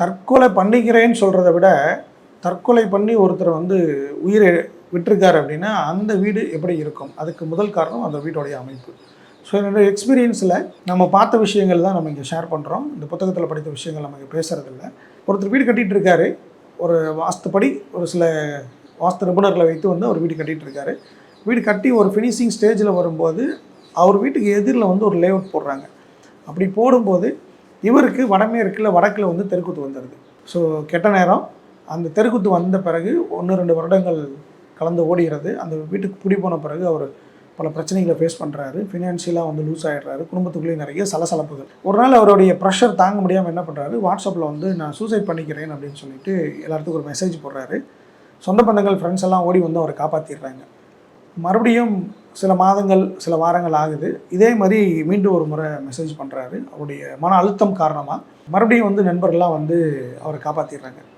தற்கொலை பண்ணிக்கிறேன்னு சொல்கிறத விட தற்கொலை பண்ணி ஒருத்தர் வந்து உயிரை விட்டுருக்காரு அப்படின்னா அந்த வீடு எப்படி இருக்கும்? அதுக்கு முதல் காரணம் அந்த வீட்டோடைய அமைப்பு. ஸோ என்னோட எக்ஸ்பீரியன்ஸில் நம்ம பார்த்த விஷயங்கள் தான் நம்ம இங்கே ஷேர் பண்ணுறோம் இந்த புத்தகத்தில் படித்த விஷயங்கள் நம்ம இங்கே பேசுகிறதில்ல ஒருத்தர் வீடு கட்டிகிட்டு இருக்காரு ஒரு வாஸ்துப்படி ஒரு சில வாஸ்து நிபுணர்களை வைத்து வந்து அவர் வீடு கட்டிகிட்டு இருக்காரு வீடு கட்டி ஒரு ஃபினிஷிங் ஸ்டேஜில் வரும்போது அவர் வீட்டுக்கு எதிரில் வந்து ஒரு லேஅவுட் போடுறாங்க. அப்படி போடும்போது இவருக்கு வடமேற்கில் வடக்கில் வந்து தெருக்குத்து வந்துடுது ஸோ கெட்ட நேரம். அந்த தெருக்குத்து வந்த பிறகு ஒன்று ரெண்டு வருடங்கள் கலந்து ஓடுகிறது அந்த வீட்டுக்கு பிடி போன பிறகு அவர் பல பிரச்சனைகளை ஃபேஸ் பண்ணுறாரு ஃபினான்ஷியலாக வந்து லூஸ் ஆகிடுறாரு குடும்பத்துக்குள்ளேயும் நிறைய சலசலப்புகள். ஒரு நாள் அவருடைய ப்ரெஷர் தாங்க முடியாமல் என்ன பண்ணுறாரு வாட்ஸ்அப்பில் வந்து நான் சூசைட் பண்ணிக்கிறேன் அப்படின்னு சொல்லிட்டு எல்லாத்துக்கும் ஒரு மெசேஜ் போடுறாரு. சொந்த பந்தங்கள் ஃப்ரெண்ட்ஸ் எல்லாம் ஓடி வந்து அவரை காப்பாற்றிடுறாங்க மறுபடியும் சில மாதங்கள் சில வாரங்கள் ஆகுது. இதே மாதிரி மீண்டும் ஒரு முறை மெசேஜ் பண்ணுறாரு அவருடைய மன அழுத்தம் காரணமாக மறுபடியும் வந்து நண்பர்கள்லாம் வந்து அவரை காப்பாற்றிடுறாங்க